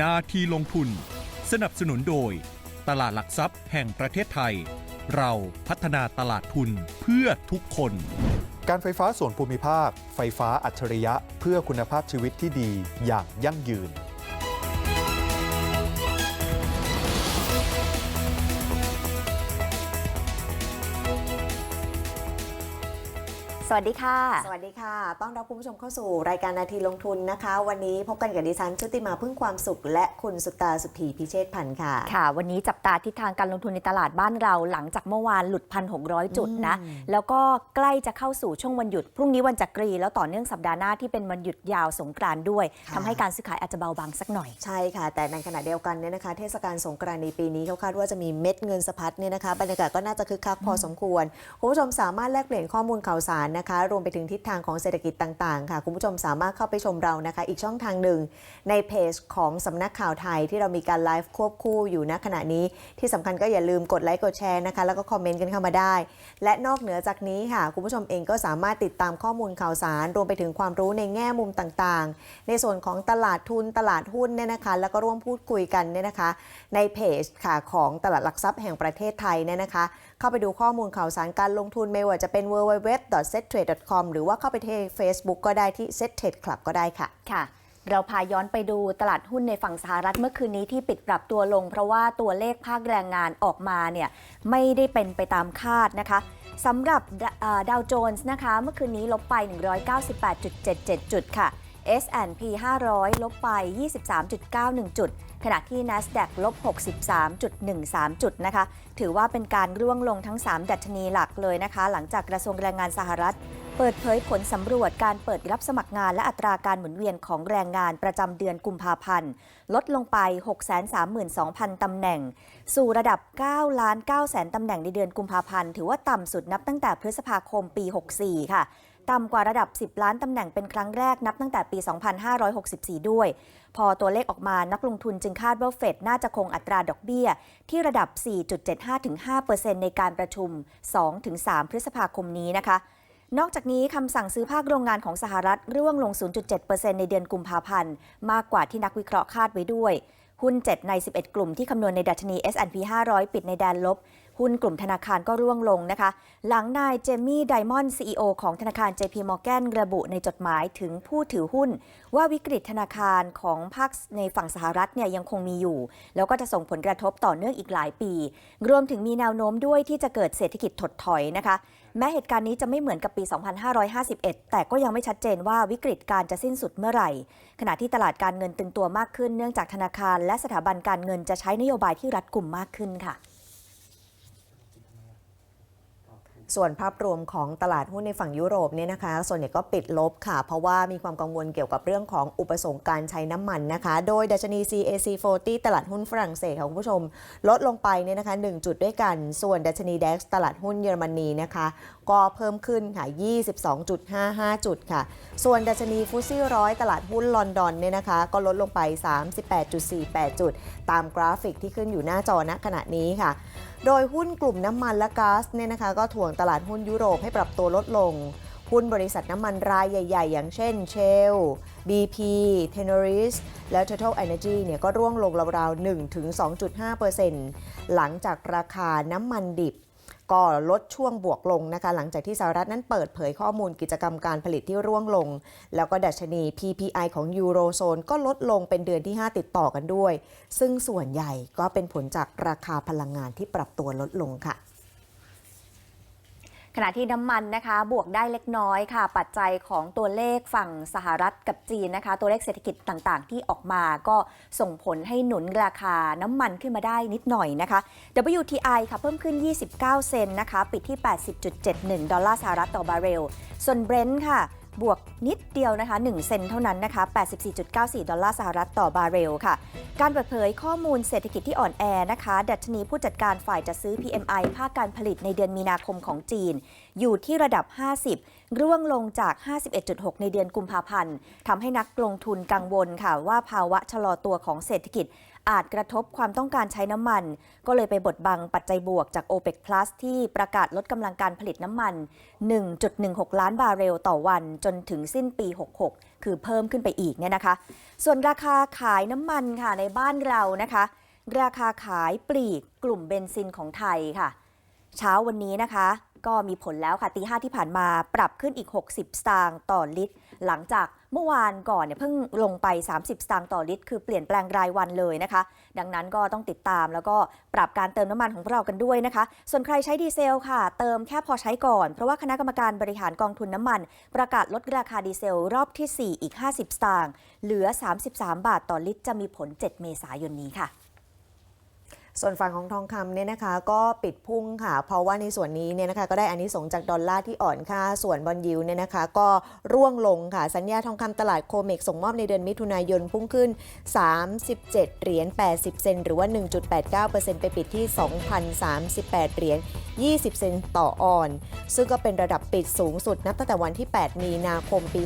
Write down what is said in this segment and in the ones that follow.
นาทีลงทุน สนับสนุนโดย ตลาดหลักทรัพย์แห่งประเทศไทย เราพัฒนาตลาดทุนเพื่อทุกคน การไฟฟ้าส่วนภูมิภาค ไฟฟ้าอัจฉริยะ เพื่อคุณภาพชีวิตที่ดีอย่างยั่งยืน สวัสดีค่ะ สวัสดีค่ะ ต้อนรับคุณผู้ชมเข้าสู่รายการนาทีลงทุนนะคะ วันนี้พบกันกับดิฉันชุติมาพึ่งความสุข และคุณสุตาสุธีพิเชษพันธ์ค่ะ ค่ะ วันนี้จับตาทิศทางการลงทุนในตลาดบ้านเราหลังจากเมื่อวานหลุด1,600จุดนะอืมแล้วก็ใกล้จะเข้าสู่ช่วงวันหยุด พรุ่งนี้วันจักรีแล้วต่อเนื่องสัปดาห์หน้าที่เป็นวันหยุดยาวสงกรานต์ด้วยทำให้การซื้อขายอาจจะเบาบางสักหน่อย ใช่ค่ะ แต่ในขณะเดียวกันเนี่ยนะคะ เทศกาลสงกรานต์ในปีนี้เขาคาดว่าจะมีเม็ดเงินสะพัดเนี่ยนะคะ บรรยากาศก็น่าจะคึกคักพอสมควร คุณผู้ชมสามารถแลกเปลี่ยนข้อมูลข่าวสารนะคะ รวมไปถึงทิศทางของเศรษฐกิจต่างๆ ค่ะ คุณผู้ชมสามารถเข้าไปชมเรานะคะ อีกช่องทางหนึ่งในเพจของสำนักข่าวไทยที่เรามีการไลฟ์ควบคู่อยู่ณขณะนี้ ที่สำคัญก็อย่าลืมกดไลค์กดแชร์นะคะ แล้วก็คอมเมนต์กันเข้ามาได้ และนอกเหนือจากนี้ค่ะ คุณผู้ชมเองก็สามารถติดตามข้อมูลข่าวสาร รวมไปถึงความรู้ในแง่มุมต่างๆ ในส่วนของตลาดทุนตลาดหุ้นเนี่ยนะคะ แล้วก็ร่วมพูดคุยกันเนี่ยนะคะ ในเพจค่ะของตลาดหลักทรัพย์แห่งประเทศไทยเนี่ยนะคะ เข้าไปดูข้อมูลข่าวสารการลงทุนไม่ว่าจะเป็น settrade.com หรือว่าเข้าไปที่ Facebook ก็ได้ที่ Set Trade Club ก็ได้ค่ะ ค่ะ เราพาย้อนไปดูตลาดหุ้นในฝั่งสหรัฐเมื่อคืนนี้ที่ปิดปรับตัวลง เพราะว่าตัวเลขภาคแรงงานออกมาเนี่ยไม่ได้เป็นไปตามคาดนะคะสำหรับดาวโจนส์นะคะ เมื่อคืนนี้ลบไป 198.77 จุดค่ะ S&P 500 ลบไป 23.91 จุด ขณะที่ NASDAQ ลบ 63.13 จุดนะคะ ถือว่าเป็นการร่วงลงทั้ง 3 ดัชนีหลักเลยนะคะ หลังจากกระทรวงแรงงานสหรัฐ เปิดเผยผลสำรวจการเปิดรับสมัครงานและอัตราการหมุนเวียนของแรงงานประจำเดือนกุมภาพันธ์ ลดลงไป 632,000 ตำแหน่ง สู่ระดับ 9 ล้าน9แสนตำแหน่งในเดือนกุมภาพันธ์ ถือว่าต่ำสุดนับตั้งแต่พฤษภาคมปี 64 ค่ะ ต่ำกว่าระดับ 10 ล้านตำแหน่งเป็นครั้งแรกนับตั้งแต่ปี 2564 ด้วย พอตัวเลขออกมานักลงทุนจึงคาดว่าเฟดน่าจะคงอัตราดอกเบี้ย ที่ระดับ 4.75-5%ในการประชุม 2-3 พฤษภาคมนี้นะคะนอกจากนี้คำสั่งซื้อภาคโรงงานของสหรัฐร่วงลง 0.7%ในเดือนกุมภาพันธ์ มากกว่าที่นักวิเคราะห์คาดไว้ด้วย หุ้น 7 ใน 11 กลุ่มที่คำนวณในดัชนี S&P 500 ปิดในแดนลบ หุ้นกลุ่มธนาคารก็ร่วงลงนะคะ หลังนายเจมี่ไดมอนด์ CEO ของธนาคาร JP Morgan ระบุในจดหมายถึงผู้ถือหุ้น ว่าวิกฤตธนาคารของภาคในฝั่งสหรัฐเนี่ยยังคงมีอยู่ แล้วก็จะส่งผลกระทบต่อเนื่องอีกหลายปี รวมถึงมีแนวโน้มด้วยที่จะเกิดเศรษฐกิจถดถอยนะคะแม้เหตุการณ์นี้จะไม่เหมือนกับปี 2551 แต่ก็ยังไม่ชัดเจนว่าวิกฤตการจะสิ้นสุดเมื่อไหร่ ขณะที่ตลาดการเงินตึงตัวมากขึ้นเนื่องจากธนาคาร และสถาบันการเงินจะใช้นโยบายที่รัดกุมมากขึ้นค่ะ ส่วนภาพรวมของตลาดหุ้นในฝั่งยุโรปเนี่ยนะคะ ส่วนใหญ่ก็ปิดลบค่ะ เพราะว่ามีความกังวลเกี่ยวกับเรื่องของอุปสงค์การใช้น้ำมันนะคะ โดยดัชนี CAC 40 ตลาดหุ้นฝรั่งเศสค่ะคุณผู้ชม ลดลงไปเนี่ยนะคะ1จุดด้วยกัน ส่วนดัชนี DAX ตลาดหุ้นเยอรมนีนะคะ ก็เพิ่มขึ้นค่ะ 22.55 จุดค่ะ ส่วนดัชนีฟุตซี่ร้อยตลาดหุ้นลอนดอนเนี่ยนะคะ ก็ลดลงไป 38.48 จุด ตามกราฟิกที่ขึ้นอยู่หน้าจอณขณะนี้ค่ะ โดยหุ้นกลุ่มน้ำมันและก๊าซเนี่ยนะคะ ก็ถ่วงตลาดหุ้นยุโรปให้ปรับตัวลดลงหุ้นบริษัทน้ำมันรายใหญ่ ๆ อย่างเช่น Shell BP Tenaris และ Total Energy เนี่ยก็ร่วงลงราวๆ1-2.5%หลังจากราคาน้ำมันดิบ ก็ลดช่วงบวกลงนะคะ หลังจากที่สหรัฐนั้นเปิดเผยข้อมูลกิจกรรมการผลิตที่ร่วงลง แล้วก็ดัชนี PPI ของยูโรโซนก็ลดลงเป็นเดือนที่ 5 ติดต่อกันด้วย ซึ่งส่วนใหญ่ก็เป็นผลจากราคาพลังงานที่ปรับตัวลดลงค่ะ ขณะที่น้ำมันนะคะบวกได้เล็กน้อยค่ะ ปัจจัยของตัวเลขฝั่งสหรัฐกับจีนนะคะ ตัวเลขเศรษฐกิจต่างๆ ที่ออกมาก็ส่งผลให้หนุนราคาน้ำมันขึ้นมาได้นิดหน่อยนะคะ WTI ค่ะเพิ่มขึ้น 29 เซนนะคะ ปิดที่ 80.71 ดอลลาร์สหรัฐต่อบาร์เรล ส่วนเบรนท์ค่ะ บวกนิดเดียวนะคะ1เซนเท่านั้นนะคะ 84.94 ดอลลาร์สหรัฐต่อบาร์เรลค่ะ การเปิดเผยข้อมูลเศรษฐกิจที่อ่อนแอนะคะ ดัชนีผู้จัดการฝ่ายจัดซื้อ PMI ภาคการผลิตในเดือนมีนาคมของจีน อยู่ที่ระดับ 50 ร่วงลงจาก 51.6 ในเดือนกุมภาพันธ์ทำให้นักลงทุนกังวลค่ะว่าภาวะชะลอตัวของเศรษฐกิจ อาจกระทบความต้องการใช้น้ำมัน ก็เลยไปบดบังปัจจัยบวกจาก OPEC Plus ที่ประกาศลดกำลังการผลิตน้ำมัน 1.16 ล้านบาร์เรลต่อวันจนถึงสิ้นปี 66 คือเพิ่มขึ้นไปอีกเนี่ยนะคะ ส่วนราคาขายน้ำมันค่ะในบ้านเรานะคะ ราคาขายปลีกกลุ่มเบนซินของไทยค่ะ เช้าวันนี้นะคะ ก็มีผลแล้วค่ะตีห้าที่ผ่านมาปรับขึ้นอีก 60 สตางค์ต่อลิตร หลังจากเมื่อวานก่อนเนี่ยเพิ่งลงไป 30 สตางค์ต่อลิตร คือเปลี่ยนแปลงรายวันเลยนะคะ ดังนั้นก็ต้องติดตามแล้วก็ปรับการเติมน้ำมันของพวกเรากันด้วยนะคะ ส่วนใครใช้ดีเซลค่ะ เติมแค่พอใช้ก่อน เพราะว่าคณะกรรมการบริหารกองทุนน้ำมัน ประกาศลดราคาดีเซลรอบที่ 4 อีก 50 สตางค์เหลือ 33 บาทต่อลิตร จะมีผล 7 เมษายนนี้ค่ะ ส่วนฝั่งของทองคำเนี่ยนะคะ ก็ปิดพุ่งค่ะ เพราะว่าในส่วนนี้เนี่ยนะคะก็ได้อานิสงส์จากดอลลาร์ที่อ่อนค่า ส่วนบอลยูเนี่ยนะคะ ก็ร่วงลงค่ะ สัญญาทองคำตลาดโคเมกส่งมอบในเดือนมิถุนายนพุ่งขึ้น 37 เหรียญ 80 เซนหรือว่า 1.89%ไปปิดที่ 2,038 เหรียญ 20 เซนต่อออน ซึ่งก็เป็นระดับปิดสูงสุดนับตั้งแต่วันที่ 8 มีนาคมปี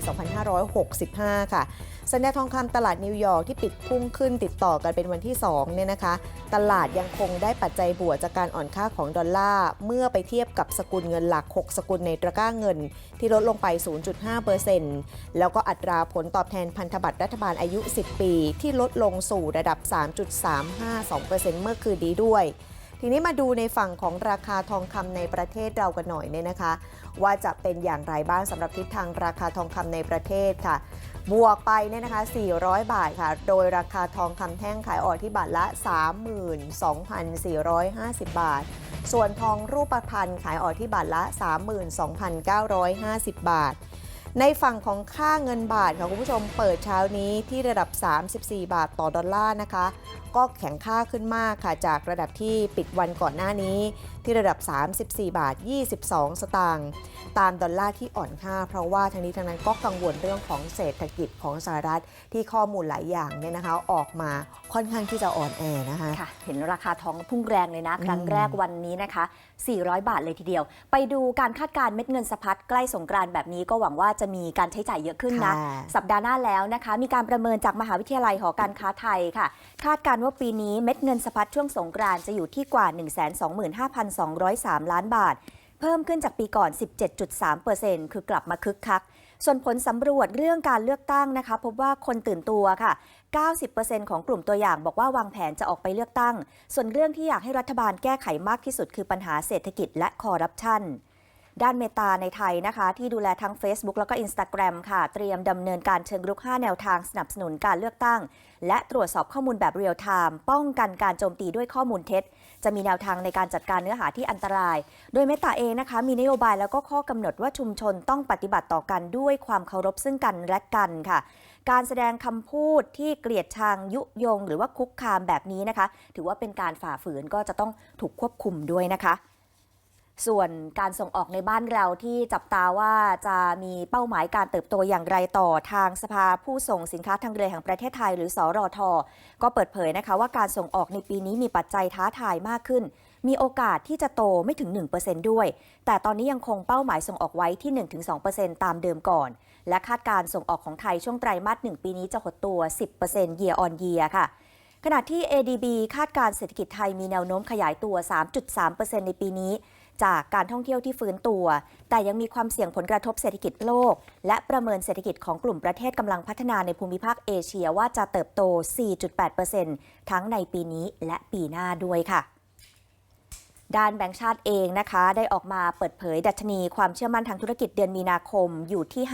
2565 ค่ะสัญญาทองคำตลาดนิวยอร์กที่ปิดพุ่งขึ้นติดต่อกันเป็นวันที่2เนี่ยนะคะ ตลาดยังคงได้ปัจจัยบวกจากการอ่อนค่าของดอลลาร์เมื่อไปเทียบกับสกุลเงินหลัก 6 สกุลในตะกร้าเงิน ที่ลดลงไป 0.5%แล้วก็อัตราผลตอบแทนพันธบัตรรัฐบาลอายุ 10 ปี ที่ลดลงสู่ระดับ 3.352%เมื่อคืนนี้ด้วยทีนี้มาดูในฝั่งของราคาทองคำในประเทศเรากันหน่อยเนี่ยนะคะ ว่าจะเป็นอย่างไรบ้างสำหรับทิศทางราคาทองคำในประเทศค่ะ บวกไปเนี่ยนะคะ 400 บาทค่ะ โดยราคาทองคำแท่งขายออกที่บาทละ 32,450 บาท ส่วนทองรูปพรรณขายออกที่บาทละ 32,950 บาท ในฝั่งของค่าเงินบาทค่ะคุณผู้ชมเปิดเช้านี้ที่ระดับ 34 บาทต่อดอลลาร์นะคะก็แข็งค่าขึ้นมากค่ะ จากระดับที่ปิดวันก่อนหน้านี้ ที่ระดับ 34 บาท 22 สตางค์ตามดอลลาร์ที่อ่อนค่า เพราะว่าทั้งนี้ทั้งนั้นก็กังวลเรื่องของเศรษฐกิจของสหรัฐที่ข้อมูลหลายอย่างเนี่ยนะคะ ออกมาค่อนข้างที่จะอ่อนแอนะคะค่ะ เห็นราคาทองพุ่งแรงเลยนะ ครั้งแรกวันนี้นะคะ 400 บาทเลยทีเดียว ไปดูการคาดการณ์เม็ดเงินสะพัดใกล้สงกรานต์แบบนี้ก็หวังว่าจะมีการใช้จ่ายเยอะขึ้นนะค่ะสัปดาห์หน้าแล้วนะคะ มีการประเมินจากมหาวิทยาลัยหอการค้าไทยค่ะ คาดการณ์ว่าปีนี้เม็ดเงินสะพัดช่วงสงกรานต์จะอยู่ที่กว่า 125,203 ล้านบาท เพิ่มขึ้นจากปีก่อน 17.3%คือกลับมาคึกคัก ส่วนผลสำรวจเรื่องการเลือกตั้งนะคะ พบว่าคนตื่นตัวค่ะ 90%ของกลุ่มตัวอย่างบอกว่าวางแผนจะออกไปเลือกตั้ง ส่วนเรื่องที่อยากให้รัฐบาลแก้ไขมากที่สุดคือปัญหาเศรษฐกิจและคอร์รัปชัน ด้านเมตาในไทยนะคะ ที่ดูแลทั้ง Facebook แล้วก็ Instagram ค่ะ เตรียมดำเนินการเชิงรุก 5 แนวทางสนับสนุนการเลือกตั้ง และตรวจสอบข้อมูลแบบเรียลไทม์ป้องกันการโจมตีด้วยข้อมูลเท็จ จะมีแนวทางในการจัดการเนื้อหาที่อันตราย โดยเมตาเองนะคะ มีนโยบายแล้วก็ข้อกำหนดว่าชุมชนต้องปฏิบัติต่อกันด้วยความเคารพซึ่งกันและกันค่ะการแสดงคำพูดที่เกลียดชังยุยง หรือว่าคุกคามแบบนี้นะคะ ถือว่าเป็นการฝ่าฝืนก็จะต้องถูกควบคุมด้วยนะคะ ส่วนการส่งออกในบ้านเราที่จับตาว่าจะมีเป้าหมายการเติบโตอย่างไรต่อทางสภาผู้ส่งสินค้าทางเรือแห่งประเทศไทย หรือสอรอทก็เปิดเผยนะคะว่าการส่งออกในปีนี้มีปัจจัยท้าทายมากขึ้น มีโอกาสที่จะโตไม่ถึง 1%ด้วย แต่ตอนนี้ยังคงเป้าหมายส่งออกไว้ที่ 1-2%ตามเดิมก่อน และคาดการส่งออกของไทยช่วงไตรมาส1ปีนี้จะหดตัว 10% year on year ค่ะขณะที่ ADB คาดการเศรษฐกิจไทยมีแนวโน้มขยายตัว 3.3%ในปีนี้ จากการท่องเที่ยวที่ฟื้นตัว แต่ยังมีความเสี่ยงผลกระทบเศรษฐกิจโลก และประเมินเศรษฐกิจของกลุ่มประเทศกำลังพัฒนาในภูมิภาคเอเชียว่าจะเติบโต 4.8%ทั้งในปีนี้และปีหน้าด้วยค่ะด้านแบงก์ชาติเองนะคะ ได้ออกมาเปิดเผยดัชนีความเชื่อมั่นทางธุรกิจเดือนมีนาคมอยู่ที่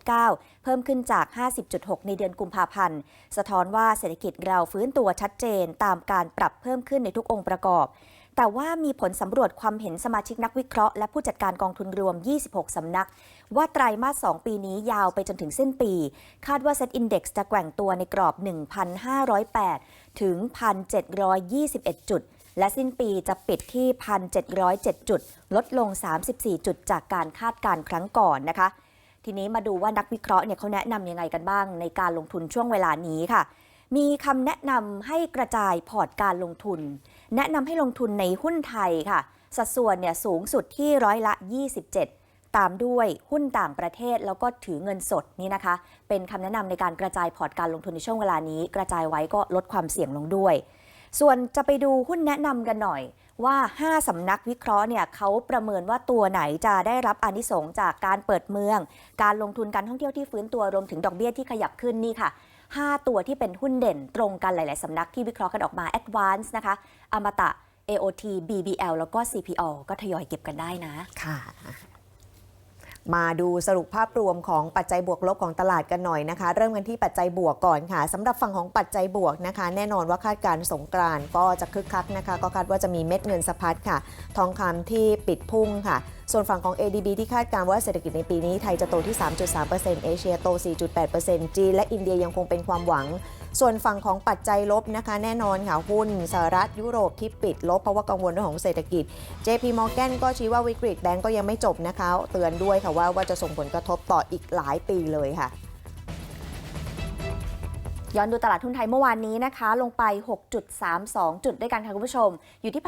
52.9 เพิ่มขึ้นจาก 50.6 ในเดือนกุมภาพันธ์ สะท้อนว่าเศรษฐกิจเราฟื้นตัวชัดเจนตามการปรับเพิ่มขึ้นในทุกองค์ประกอบ แต่ว่ามีผลสำรวจความเห็นสมาชิกนักวิเคราะห์และผู้จัดการกองทุนรวม 26 สำนัก ว่าไตรมาส 2 ปีนี้ยาวไปจนถึงสิ้นปี คาดว่าเซ็ตอินดี x จะแกว่งตัวในกรอบ 1,508 ถึง 1,721 จุด และสิ้นปีจะปิดที่ 1,707 จุด ลดลง 34 จุดจากการคาดการณ์ครั้งก่อนนะคะ ทีนี้มาดูว่านักวิเคราะห์เนี่ยเขาแนะนำยังไงกันบ้างในการลงทุนช่วงเวลานี้ค่ะ มีคำแนะนำให้กระจายพอร์ตการลงทุน แนะนำให้ลงทุนในหุ้นไทยค่ะ สัดส่วนเนี่ยสูงสุดที่ร้อยละ 27 ตามด้วยหุ้นต่างประเทศแล้วก็ถือเงินสดนี่นะคะ เป็นคำแนะนำในการกระจายพอร์ตการลงทุนในช่วงเวลานี้ กระจายไว้ก็ลดความเสี่ยงลงด้วย ส่วนจะไปดูหุ้นแนะนำกันหน่อยว่า 5 สำนักวิเคราะห์เนี่ยเขาประเมินว่าตัวไหนจะได้รับอานิสงจากการเปิดเมือง การลงทุนการท่องเที่ยวที่ฟื้นตัวรวมถึงดอกเบี้ยที่ขยับขึ้นนี่ค่ะ 5 ตัวที่เป็นหุ้นเด่นตรงกันหลาย ๆ สำนักที่วิเคราะห์กันออกมา Advance นะคะอมตะ AOT BBL แล้วก็ CPO ก็ทยอยเก็บกันได้นะ ค่ะ มาดูสรุปภาพรวมของปัจจัยบวกลบของตลาดกันหน่อยนะคะ เริ่มกันที่ปัจจัยบวกก่อนค่ะสำหรับฝั่งของปัจจัยบวกนะคะ แน่นอนว่าคาดการสงกรานก็จะคึกคักนะคะ ก็คาดว่าจะมีเม็ดเงินสะพัดค่ะ ทองคำที่ปิดพุ่งค่ะ ส่วนฝั่งของ ADB ที่คาดการณ์ว่าเศรษฐกิจในปีนี้ไทยจะโตที่ 3.3%เอเชียโต 4.8%จีนและอินเดียยังคงเป็นความหวัง ส่วนฝั่งของปัจจัยลบนะคะ แน่นอนค่ะหุ้นสหรัฐยุโรปที่ปิดลบเพราะว่ากังวลเรื่องของเศรษฐกิจ JP Morgan ก็ชี้ว่าวิกฤตแบงก์ก็ยังไม่จบนะคะ เตือนด้วยค่ะว่าว่าจะส่งผลกระทบต่ออีกหลายปีเลยค่ะ ย้อนดูตลาดทุนไทยเมื่อวานนี้นะคะ ลงไป 6.32 จุดด้วยกันค่ะคุณผู้ชม อยู่ที่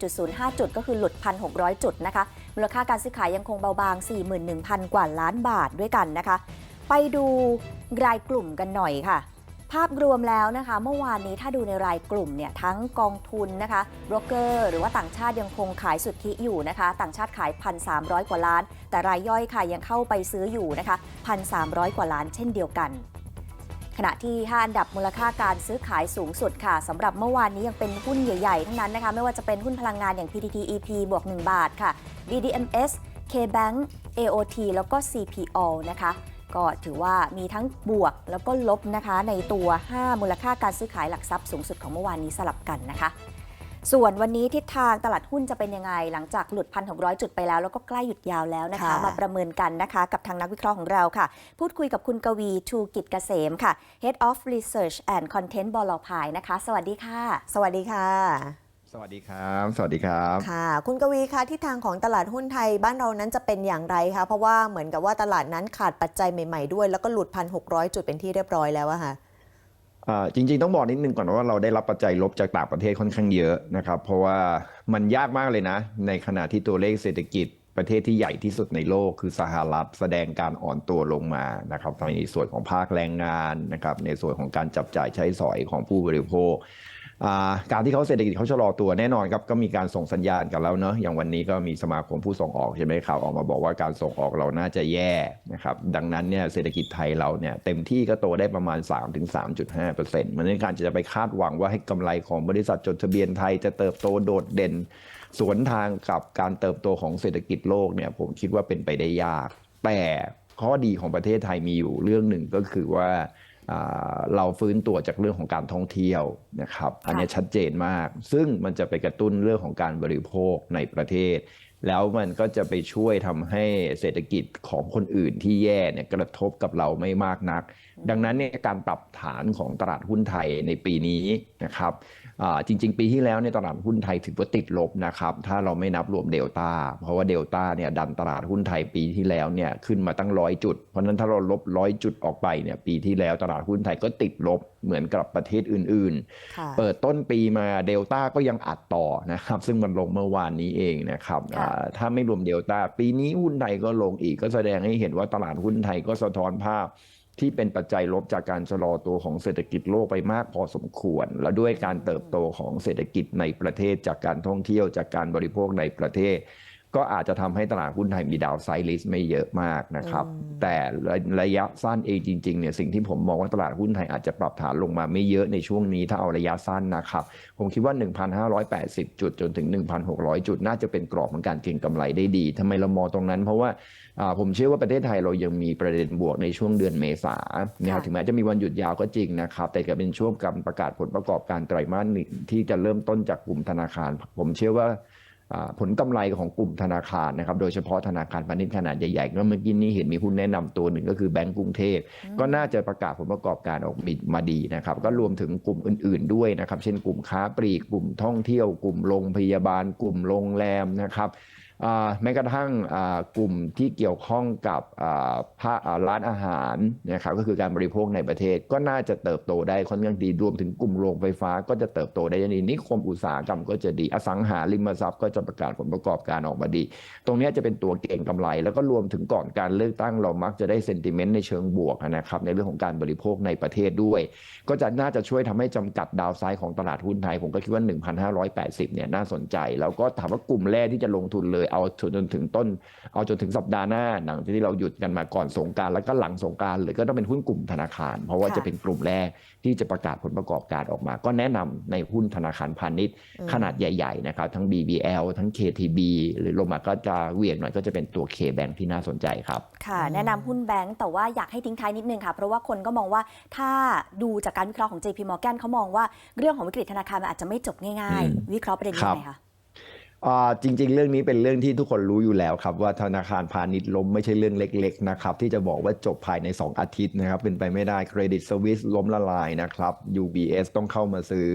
1,594.05 จุด ก็คือหลุด 1,600 จุดนะคะ มูลค่าการซื้อขายยังคงเบาบาง 41,000 กว่าล้านบาทด้วยกันนะคะ ไปดูรายกลุ่มกันหน่อยค่ะ ภาพรวมแล้วนะคะ เมื่อวานนี้ถ้าดูในรายกลุ่มเนี่ยทั้งกองทุนนะคะโบรกเกอร์หรือว่าต่างชาติยังคงขายสุทธิอยู่นะคะ ต่างชาติขาย 1,300 กว่าล้าน แต่รายย่อยค่ะยังเข้าไปซื้ออยู่นะคะ 1,300 กว่าล้านเช่นเดียวกัน ขณะที่ 5 อันดับมูลค่าการซื้อขายสูงสุดค่ะสำหรับเมื่อวานนี้ยังเป็นหุ้นใหญ่ๆ ทั้งนั้นนะคะ ไม่ว่าจะเป็นหุ้นพลังงานอย่าง PTT EP บวก 1 บาทค่ะ BDMs KBank AOT แล้วก็ CPO นะคะ ก็ถือว่ามีทั้งบวกแล้วก็ลบนะคะ ในตัว 5 มูลค่าการซื้อขายหลักทรัพย์สูงสุดของเมื่อวานนี้สลับกันนะคะ ส่วนวันนี้ทิศทางตลาดหุ้นจะเป็นยังไง หลังจากหลุด1,600จุดไปแล้ว แล้วก็ใกล้หยุดยาวแล้วนะคะค่ะมาประเมินกันนะคะกับทางนักวิเคราะห์ของเราค่ะ พูดคุยกับคุณกวีชูกิจเกษมค่ะ Head of Research and Content บลพายนะคะ สวัสดีค่ะ สวัสดีค่ะ สวัสดีครับ สวัสดีครับ ค่ะ คุณกวีคะทิศทางของตลาดหุ้นไทยบ้านเรานั้นจะเป็นอย่างไรคะ เพราะว่าเหมือนกับว่าตลาดนั้นขาดปัจจัยใหม่ๆด้วย แล้วก็หลุด1,600จุดเป็นที่เรียบร้อยแล้วอะค่ะอ่า จริงๆต้องบอกนิดนึงก่อนว่าเราได้รับปัจจัยลบจากต่างประเทศค่อนข้างเยอะนะครับ เพราะว่ามันยากมากเลยนะ ในขณะที่ตัวเลขเศรษฐกิจประเทศที่ใหญ่ที่สุดในโลกคือสหรัฐแสดงการอ่อนตัวลงมานะครับในส่วนของภาคแรงงานนะครับในส่วนของการจับจ่ายใช้สอยของผู้บริโภค การที่เขาเศรษฐกิจเขาชะลอตัวแน่นอนครับก็มีการส่งสัญญาณกันแล้วเนอะอย่างวันนี้ก็มีสมาคมผู้ส่งออกใช่ไหมข่าวออกมาบอกว่าการส่งออกเราน่าจะแย่นะครับดังนั้นเนี่ยเศรษฐกิจไทยเราเนี่ยเต็มที่ก็โตได้ประมาณ 3-3.5%มันในการจะไปคาดหวังว่าให้กำไรของบริษัทจดทะเบียนไทยจะเติบโตโดดเด่น สวนทางกับการเติบโตของเศรษฐกิจโลกเนี่ยผมคิดว่าเป็นไปได้ยาก แต่ข้อดีของประเทศไทยมีอยู่เรื่องหนึ่งก็คือว่า เราฟื้นตัวจากเรื่องของการท่องเที่ยวนะครับ อันนี้ชัดเจนมาก ซึ่งมันจะไปกระตุ้นเรื่องของการบริโภคในประเทศ แล้วมันก็จะไปช่วยทำให้เศรษฐกิจของคนอื่นที่แย่เนี่ยกระทบกับเราไม่มากนัก ดังนั้นเนี่ยการปรับฐานของตลาดหุ้นไทยในปีนี้นะครับอ่า จริง ๆ ปีที่แล้วเนี่ยตลาดหุ้นไทยถือว่าติดลบนะครับ ถ้าเราไม่นับรวมเดลต้าเพราะว่าเดลต้าเนี่ยดันตลาดหุ้นไทยปีที่แล้วเนี่ยขึ้นมาตั้งร้อยจุด เพราะฉะนั้นถ้าเราลบร้อยจุดออกไปเนี่ยปีที่แล้วตลาดหุ้นไทยก็ติดลบเหมือนกับประเทศอื่นๆค่ะเปิดต้นปีมาเดลต้าก็ยังอัดต่อนะครับ ซึ่งมันลงเมื่อวานนี้เองนะครับค่ะอ่าถ้าไม่รวมเดลต้าปีนี้หุ้นไทยก็ลงอีกก็แสดงให้เห็นว่าตลาดหุ้นไทยก็สะท้อนภาพ ที่เป็นปัจจัยลบจากการชะลอตัวของเศรษฐกิจโลกไปมากพอสมควร และด้วยการเติบโตของเศรษฐกิจในประเทศจากการท่องเที่ยวจากการบริโภคในประเทศ ก็อาจจะทำให้ตลาดหุ้นไทยมีดาวไซด์ลิสต์ไม่เยอะมากนะครับ แต่ระยะสั้นเองจริงๆเนี่ยสิ่งที่ผมมองว่าตลาดหุ้นไทยอาจจะปรับฐานลงมาไม่เยอะในช่วงนี้ถ้าเอาระยะสั้นนะครับ ผมคิดว่า 1,580 จุดจนถึง 1,600 จุดน่าจะเป็นกรอบของการเก็งกำไรได้ดีทำไมเรามองตรงนั้น เพราะว่าอ่าผมเชื่อว่าประเทศไทยเรายังมีประเด็นบวกในช่วงเดือนเมษานะครับค่ะถึงแม้จะมีวันหยุดยาวก็จริงนะครับ แต่ก็เป็นช่วงการประกาศผลประกอบการไตรมาสหนึ่งที่จะเริ่มต้นจากกลุ่มธนาคาร ผมเชื่อว่าอ่า ผลกำไรของกลุ่มธนาคารนะครับ โดยเฉพาะธนาคารพาณิชย์ขนาดใหญ่ๆก็เมื่อกี้นี้เห็นมีหุ้นแนะนำตัวหนึ่งก็คือแบงก์กรุงเทพก็น่าจะประกาศผลประกอบการออกมาดีนะครับ ก็รวมถึงกลุ่มอื่น ๆด้วยนะครับ เช่นกลุ่มค้าปลีกกลุ่มท่องเที่ยว กลุ่มโรงพยาบาล กลุ่มโรงแรมนะครับอ่า แม้กระทั่งกลุ่มที่เกี่ยวข้องกับร้านอาหารนะครับก็คือการบริโภคในประเทศก็น่าจะเติบโตได้ค่อนข้างดีรวมถึงกลุ่มโรงไฟฟ้าก็จะเติบโตได้ดีนิคมอุตสาหกรรมก็จะดีอสังหาริมทรัพย์ก็จะประกาศผลประกอบการออกมาดี ตรงนี้จะเป็นตัวเก่งกำไร แล้วก็รวมถึงก่อนการเลือกตั้งเรามักจะได้เซนติเมนต์ในเชิงบวกนะครับในเรื่องของการบริโภคในประเทศด้วย ก็จะน่าจะช่วยทำให้จำกัดดาวไซด์ของตลาดหุ้นไทยผมก็คิดว่า 1,580เนี่ยน่าสนใจ แล้วก็ถามว่ากลุ่มแรกที่จะลงทุนเลยเอาจนถึงต้น เอาจนถึงสัปดาห์หน้าหลังจากที่เราหยุดกันมาก่อนสงกรารแล้วก็หลังสงกรารเลยก็ต้องเป็นหุ้นกลุ่มธนาคาร เพราะว่าค่ะจะเป็นกลุ่มแรกที่จะประกาศผลประกอบการออกมา ก็แนะนำในหุ้นธนาคารพาณิชย์อืมขนาดใหญ่ๆนะครับทั้ง BBL ทั้ง KTB หรือลงมาก็จะเหวี่ยงหน่อยก็จะเป็นตัว K-Bank ที่น่าสนใจครับค่ะแนะนำหุ้นแบงก์แต่ว่าอยากให้ทิ้งท้ายนิดนึงค่ะเพราะว่าคนก็มองว่าถ้าดูจากการวิเคราะห์ของ JP Morgan เขามองว่าเรื่องของวิกฤตธนาคารมันอาจจะไม่จบง่ายอืมๆวิเคราะห์ประเด็นนี้ยังไงคะอ่า จริง ๆ เรื่องนี้เป็นเรื่องที่ทุกคนรู้อยู่แล้วครับ ว่าธนาคารพาณิชย์ล้มไม่ใช่เรื่องเล็ก ๆ นะครับ ที่จะบอกว่าจบภายใน 2 อาทิตย์นะครับ เป็นไปไม่ได้เครดิตสวิสล้มละลายนะครับ UBS ต้องเข้ามาซื้อ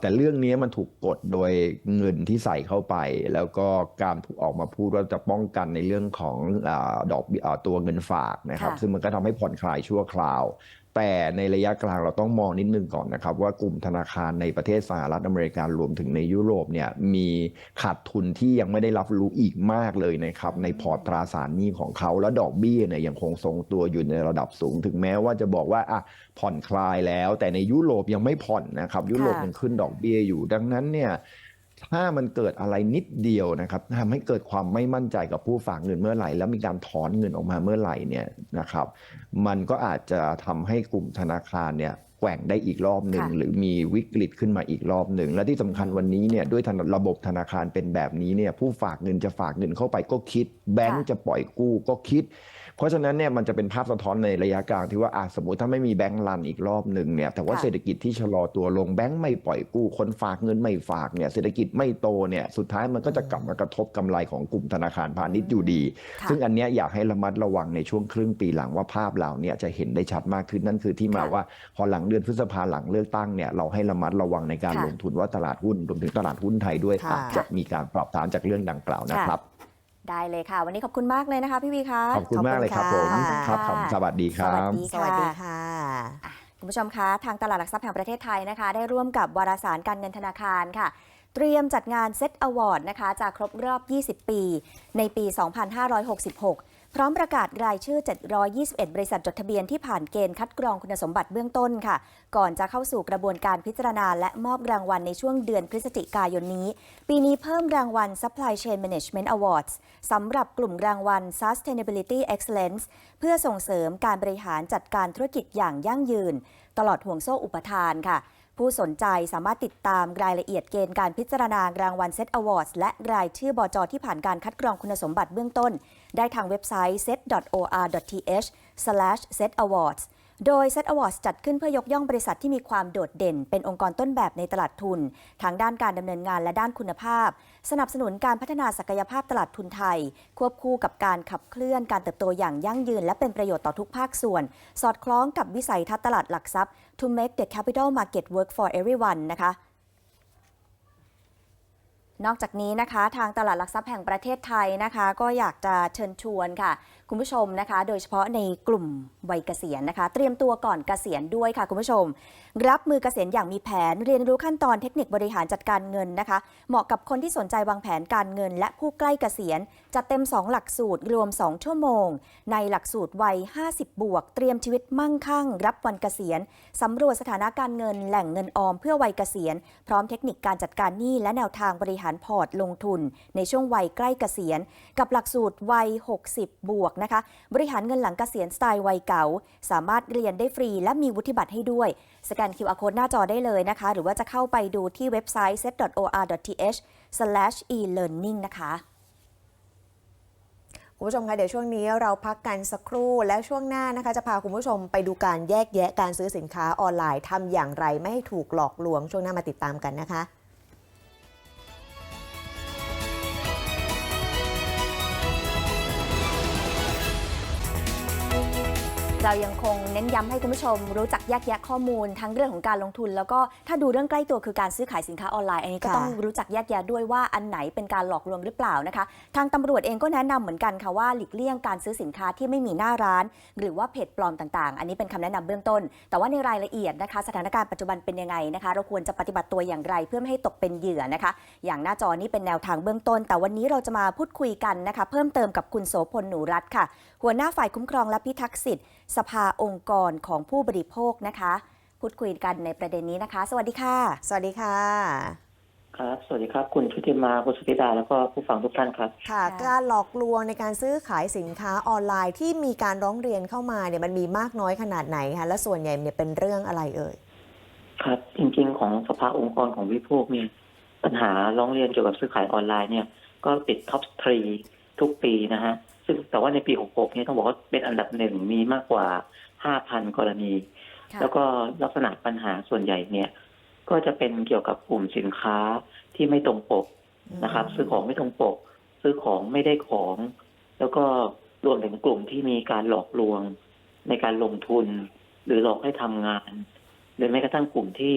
แต่เรื่องนี้มันถูกกดโดยเงินที่ใส่เข้าไป แล้วก็การถูกออกมาพูดว่าจะป้องกันในเรื่องของอาดอกเบี้ยอ่าตัวเงินฝากนะครับค่ะซึ่งมันก็ทำให้ผ่อนคลายชั่วคราว แต่ในระยะกลางเราต้องมองนิดนึงก่อนนะครับ ว่ากลุ่มธนาคารในประเทศสหรัฐอเมริการวมถึงในยุโรปเนี่ยมีขาดทุนที่ยังไม่ได้รับรู้อีกมากเลยนะครับ ในพอร์ตตราสารหนี้ของเขาและดอกเบี้ยเนี่ยยังคงทรงตัวอยู่ในระดับสูง ถึงแม้ว่าจะบอกว่าอะผ่อนคลายแล้ว แต่ในยุโรปยังไม่ผ่อนนะครับ ยุโรปค่ะยังขึ้นดอกเบี้ยอยู่ ดังนั้นเนี่ยถ้ามันเกิดอะไรนิดเดียวนะครับทำให้เกิดความไม่มั่นใจกับผู้ฝากเงินเมื่อไหร่ แล้วมีการถอนเงินออกมาเมื่อไหร่เนี่ยนะครับ มันก็อาจจะทำให้กลุ่มธนาคารเนี่ยแกว่งได้อีกรอบหนึ่งค่ะหรือมีวิกฤตขึ้นมาอีกรอบหนึ่งและที่สำคัญวันนี้เนี่ยด้วยธนระบบธนาคารเป็นแบบนี้เนี่ยผู้ฝากเงินจะฝากเงินเข้าไปก็คิด แบงก์จะปล่อยกู้ก็คิด เพราะฉะนั้นเนี่ยมันจะเป็นภาพสะท้อนในระยะกลางที่ว่าอะสมมติถ้าไม่มีแบงก์รันอีกรอบหนึ่งเนี่ยแต่ว่าค่ะเศรษฐกิจที่ชะลอตัวลงแบงก์ไม่ปล่อยกู้คนฝากเงินไม่ฝากเนี่ยเศรษฐกิจไม่โตเนี่ยสุดท้ายมันก็จะกลับมากระทบกำไรของกลุ่มธนาคารพาณิชย์อยู่ดีค่ะซึ่งอันเนี้ยอยากให้ระมัดระวังในช่วงครึ่งปีหลังว่าภาพเหล่าเนี้จะเห็นได้ชัดมากขึ้นนั่นคือที่มาค่ะว่าพอหลังเดือนพฤษภาหลังเลือกตั้งเนี่ยเราให้ระมัดระวังในการค่ะลงทุนว่าตลาดหุ้นรวมถึงตลาดหุ้นไทยด้วยค่ะอาจจะมีการปรับฐานจากเรื่องดังกล่าวนะครับ ได้เลยค่ะ วันนี้ขอบคุณมากเลยนะคะพี่วีคะขอบคุณมากเลยครับผมขอบคุณคค่ะรับผมสวัสดีคสรัวัสบดีสวัสดีค่ะคุณผู้ชมคะทางตลาดหลักทรัพย์แห่งประเทศไทยนะคะ ได้ร่วมกับวารสารการเงินธนาคารค่ะเตรียมจัดงานเซตอวอร์ดนะคะจะครบรอบ 20 ปี ในปี 2566 พร้อมประกาศรายชื่อ 721 บริษัทจดทะเบียนที่ผ่านเกณฑ์คัดกรองคุณสมบัติเบื้องต้นค่ะ ก่อนจะเข้าสู่กระบวนการพิจารณา และมอบรางวัลในช่วงเดือนพฤศจิกายนนี้ ปีนี้เพิ่มรางวัล Supply Chain Management Awards สำหรับกลุ่มรางวัล Sustainability Excellence เพื่อส่งเสริมการบริหารจัดการธุรกิจอย่างยั่งยืน ตลอดห่วงโซ่อุปทานค่ะผู้สนใจสามารถติดตามรายละเอียดเกณฑ์การพิจารณารางวัล Set Awards และรายชื่อบอจที่ผ่านการคัดกรองคุณสมบัติเบื้องต้น ได้ทางเว็บไซต์ set.or.th/setawards โดย Set Awards จัดขึ้นเพื่อยกย่องบริษัทที่มีความโดดเด่น เป็นองค์กรต้นแบบในตลาดทุนทั้งด้านการดำเนินงานและด้านคุณภาพ สนับสนุนการพัฒนาศักยภาพตลาดทุนไทย ควบคู่กับการขับเคลื่อนการเติบโตอย่างยั่งยืน และเป็นประโยชน์ต่อทุกภาคส่วน สอดคล้องกับวิสัยทัศน์ตลาดหลักทรัพย์ to make the capital market work for everyone นะคะ นอกจากนี้นะคะทางตลาดหลักทรัพย์แห่งประเทศไทยนะคะ ก็อยากจะเชิญชวนค่ะ คุณผู้ชมนะคะ โดยเฉพาะในกลุ่มวัยเกษียณนะคะ เตรียมตัวก่อนเกษียณด้วยค่ะ คุณผู้ชม รับมือเกษียณอย่างมีแผนเรียนรู้ขั้นตอนเทคนิคบริหารจัดการเงินนะคะ เหมาะกับคนที่สนใจวางแผนการเงิน และผู้ใกล้เกษียณจัดเต็ม 2 หลักสูตรรวม 2 ชั่วโมง ในหลักสูตรวัย 50 บวก เตรียมชีวิตมั่งคั่ง รับวันเกษียณสำรวจสถานะการเงิน แหล่งเงินออมเพื่อวัยเกษียณ พร้อมเทคนิคการจัดการหนี้และแนวทางบริหารพอร์ตลงทุน ในช่วงวัยใกล้เกษียณ กับหลักสูตรวัย 60 บวกนะคะ บริหารเงินหลังเกษียณสไตล์วัยเก่า สามารถเรียนได้ฟรีและมีวุฒิบัตรให้ด้วย สแกน QR code หน้าจอได้เลยนะคะ หรือว่าจะเข้าไปดูที่เว็บไซต์ set.or.th/e-learning นะคะคุณผู้ชมคะเดี๋ยวช่วงนี้เราพักกันสักครู่แล้วช่วงหน้านะคะจะพาคุณผู้ชมไปดูการแยกแยะการซื้อสินค้าออนไลน์ทำอย่างไรไม่ให้ถูกหลอกลวงช่วงหน้ามาติดตามกันนะคะ เรายังคงเน้นย้ำให้คุณผู้ชม รู้จักแยกแยะข้อมูลทั้งเรื่องของการลงทุน แล้วก็ถ้าดูเรื่องใกล้ตัวคือการซื้อขายสินค้าออนไลน์อันนี้ก็ต้องรู้จักแยกแยะด้วยว่าอันไหนเป็นการหลอกลวงหรือเปล่านะคะ ทางตำรวจเองก็แนะนำเหมือนกันค่ะว่าหลีกเลี่ยงการซื้อสินค้าที่ไม่มีหน้าร้าน หรือว่าเพจปลอมต่างๆ อันนี้เป็นคำแนะนำเบื้องต้น แต่ว่าในรายละเอียดนะคะ สถานการณ์ปัจจุบันเป็นยังไงนะคะ เราควรจะปฏิบัติตัวอย่างไรเพื่อไม่ให้ตกเป็นเหยื่อนะคะ อย่างหน้าจอนี้เป็นแนวทางเบื้องต้น แต่วันนี้เราจะมาพูดคุยกันนะคะ เพิ่มเติมกับคุณโสพลหนูรัตน์ค่ะ หัวหน้าฝ่ายคุ้มครองและพิทักษ์สิทธิ์ สภาองค์กรของผู้บริโภคนะคะ พูดคุยกันในประเด็นนี้นะคะ สวัสดีค่ะ สวัสดีค่ะ ครับ สวัสดีครับ คุณชุติมา คุณสุธิดา แล้วก็ผู้ฟังทุกท่านครับค่ะค่ะ การหลอกลวงในการซื้อขายสินค้าออนไลน์ที่มีการร้องเรียนเข้ามาเนี่ยมันมีมากน้อยขนาดไหนคะ และส่วนใหญ่เนี่ยเป็นเรื่องอะไรเอ่ย ครับ จริง ๆ ของสภาองค์กรของวิพวกเนี่ยปัญหาร้องเรียนเกี่ยวกับซื้อขายออนไลน์เนี่ย ก็ติดท็อปทรีทุกปีนะฮะ ซึ่งแต่ว่าในปี 66 เนี่ยต้องบอกว่าเป็นอันดับหนึ่งมีมากกว่า 5,000 กรณีค่ะแล้วก็ลักษณะปัญหาส่วนใหญ่เนี่ย ก็จะเป็นเกี่ยวกับกลุ่มสินค้าที่ไม่ตรงปกนะครับ ซื้อของไม่ตรงปก ซื้อของไม่ได้ของ แล้วก็รวมถึงกลุ่มที่มีการหลอกลวงในการลงทุน หรือหลอกให้ทำงานหรือแม้กระทั่งกลุ่มที่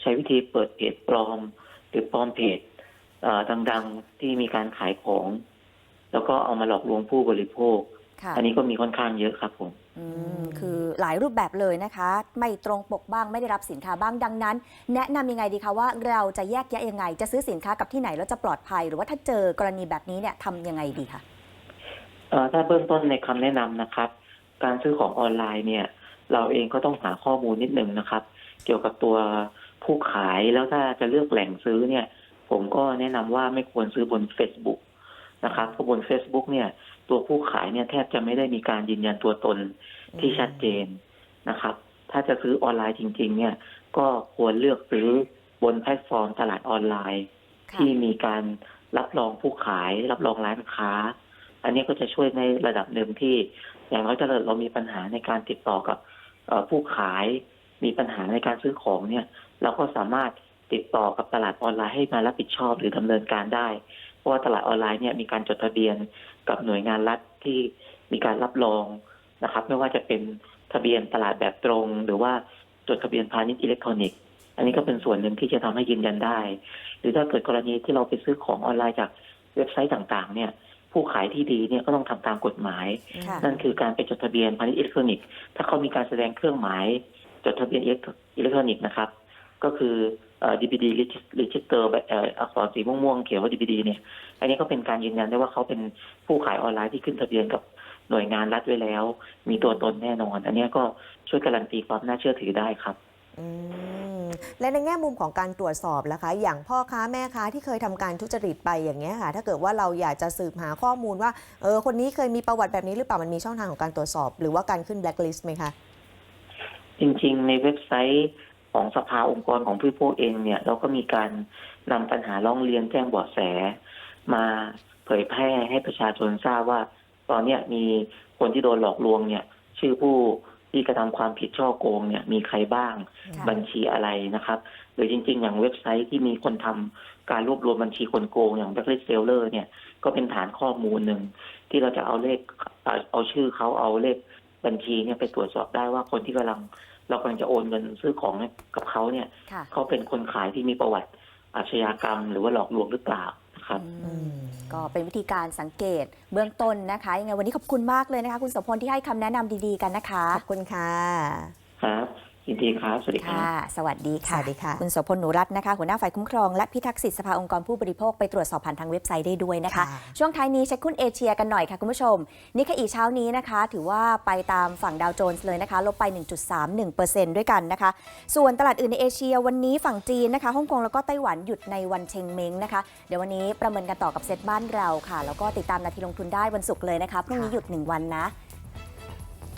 ใช้วิธีเปิดเพจปลอม หรือปลอมเพจเอ่อดังๆที่มีการขายของ แล้วก็เอามาหลอกลวงผู้บริโภคค่ะอันนี้ก็มีค่อนข้างเยอะครับผมอืมคือหลายรูปแบบเลยนะคะ ไม่ตรงปกบ้างไม่ได้รับสินค้าบ้างดังนั้น แนะนำยังไงดีคะว่าเราจะแยกแยะยังไง จะซื้อสินค้ากับที่ไหนแล้วจะปลอดภัย หรือว่าถ้าเจอกรณีแบบนี้เนี่ยทำยังไงดีคะเอ่อถ้าเบื้องต้นในคำแนะนำนะครับ การซื้อของออนไลน์เนี่ย เราเองก็ต้องหาข้อมูลนิดนึงนะครับ เกี่ยวกับตัวผู้ขายแล้วถ้าจะเลือกแหล่งซื้อเนี่ย ผมก็แนะนำว่าไม่ควรซื้อบน Facebook นะครับเพราะบน Facebook เนี่ย ตัวผู้ขายเนี่ยแทบจะไม่ได้มีการยืนยันตัวตนที่ชัดเจนนะครับ ถ้าจะซื้อออนไลน์จริง ๆ เนี่ย ก็ควรเลือกซื้อบนแพลตฟอร์มตลาดออนไลน์ค่ะที่มีการรับรองผู้ขาย รับรองร้านค้า อันนี้ก็จะช่วยในระดับหนึ่งที่ อย่างน้อยถ้าเรามีปัญหาในการติดต่อกับเอ่อผู้ขายมีปัญหาในการซื้อของเนี่ย เราก็สามารถติดต่อกับตลาดออนไลน์ให้มารับผิดชอบหรือดำเนินการได้ เพราะว่าตลาดออนไลน์เนี่ยมีการจดทะเบียนกับหน่วยงานรัฐที่มีการรับรองนะครับ ไม่ว่าจะเป็นทะเบียนตลาดแบบตรง หรือว่าจดทะเบียนพาณิชย์อิเล็กทรอนิกส์ อันนี้ก็เป็นส่วนหนึ่งที่จะทำให้ยืนยันได้ หรือถ้าเกิดกรณีที่เราไปซื้อของออนไลน์จากเว็บไซต์ต่างๆ เนี่ย ผู้ขายที่ดีเนี่ยก็ต้องทำตามกฎหมายค่ะนั่นคือการไปจดทะเบียนพาณิชย์อิเล็กทรอนิกส์ถ้าเขามีการแสดงเครื่องหมายจดทะเบียนอิเล็กทรอนิกส์นะครับ ก็คือเอ่อ DPD Register แบบเอ่ออักษรสีม่วงๆเขียนว่า DPD เนี่ย อันนี้ก็เป็นการยืนยันได้ว่าเขาเป็นผู้ขายออนไลน์ที่ขึ้นทะเบียนกับหน่วยงานรัฐไว้แล้ว มีตัวตนแน่นอน อันนี้ก็ช่วยการันตีความน่าเชื่อถือได้ครับอืมและในแง่มุมของการตรวจสอบล่ะคะ อย่างพ่อค้าแม่ค้าที่เคยทำการทุจริตไปอย่างเงี้ยค่ะ ถ้าเกิดว่าเราอยากจะสืบหาข้อมูลว่าเออคนนี้เคยมีประวัติแบบนี้หรือเปล่ามันมีช่องทางของการตรวจสอบ หรือว่าการขึ้นแบล็คลิสต์ไหมคะจริง ๆ ในเว็บไซต์ ของสภาองค์กรของผู้บริโภคเองเนี่ย เราก็มีการนำปัญหาร้องเรียนแจ้งเบาะแส มาเผยแพร่ให้ประชาชนทราบว่า ตอนเนี้ยมีคนที่โดนหลอกลวงเนี่ย ชื่อผู้ที่กระทำความผิดช่อโกงเนี่ยมีใครบ้างค่ะบัญชีอะไรนะครับหรือจริง ๆ อย่างเว็บไซต์ที่มีคนทำการรวบรวมบัญชีคนโกงอย่าง blacklist seller เนี่ยก็เป็นฐานข้อมูลหนึ่ง ที่เราจะเอาเลขเอาเอาชื่อเขาเอาเลขบัญชีเนี่ยไปตรวจสอบได้ว่าคนที่กำลัง เรากำลังจะโอนเงินซื้อของให้กับเขาเนี่ยค่ะเขาเป็นคนขายที่มีประวัติอาชญากรรม หรือว่าหลอกลวงหรือเปล่านะครับ อืมก็เป็นวิธีการสังเกตเบื้องต้นนะคะยังไงวันนี้ขอบคุณมากเลยนะคะ คุณโสพลที่ให้คำแนะนำดีๆกันนะคะ ขอบคุณค่ะ ครับ ยินดีครับ สวัสดีครับค่ะสวัสดีค่ะ สวัสดีค่ะ คุณโสพลหนูรัตน์นะคะ หัวหน้าฝ่ายคุ้มครองและพิทักษ์สิทธิสภาองค์กรผู้บริโภคไปตรวจสอบผ่านทางเว็บไซต์ได้ด้วยนะคะค่ะช่วงท้ายนี้เช็คคุณเอเชียกันหน่อยค่ะ คุณผู้ชมนี่ค่ะอีเช้านี้นะคะ ถือว่าไปตามฝั่งดาวโจนส์เลยนะคะ ลบไป 1.31%ด้วยกันนะคะ ส่วนตลาดอื่นในเอเชียวันนี้ฝั่งจีนนะคะ ฮ่องกงแล้วก็ไต้หวันหยุดในวันเชงเม้งนะคะ เดี๋ยววันนี้ประเมินกันต่อกับเซตบ้านเราค่ะ แล้วก็ติดตามนาทีลงทุนได้วันศุกร์เลยนะคะ พรุ่งนี้หยุดหนึ่งวันนะ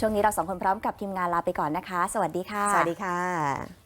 ช่วงนี้เราสองคนพร้อมกับทีมงานลาไปก่อนนะคะ สวัสดีค่ะ สวัสดีค่ะ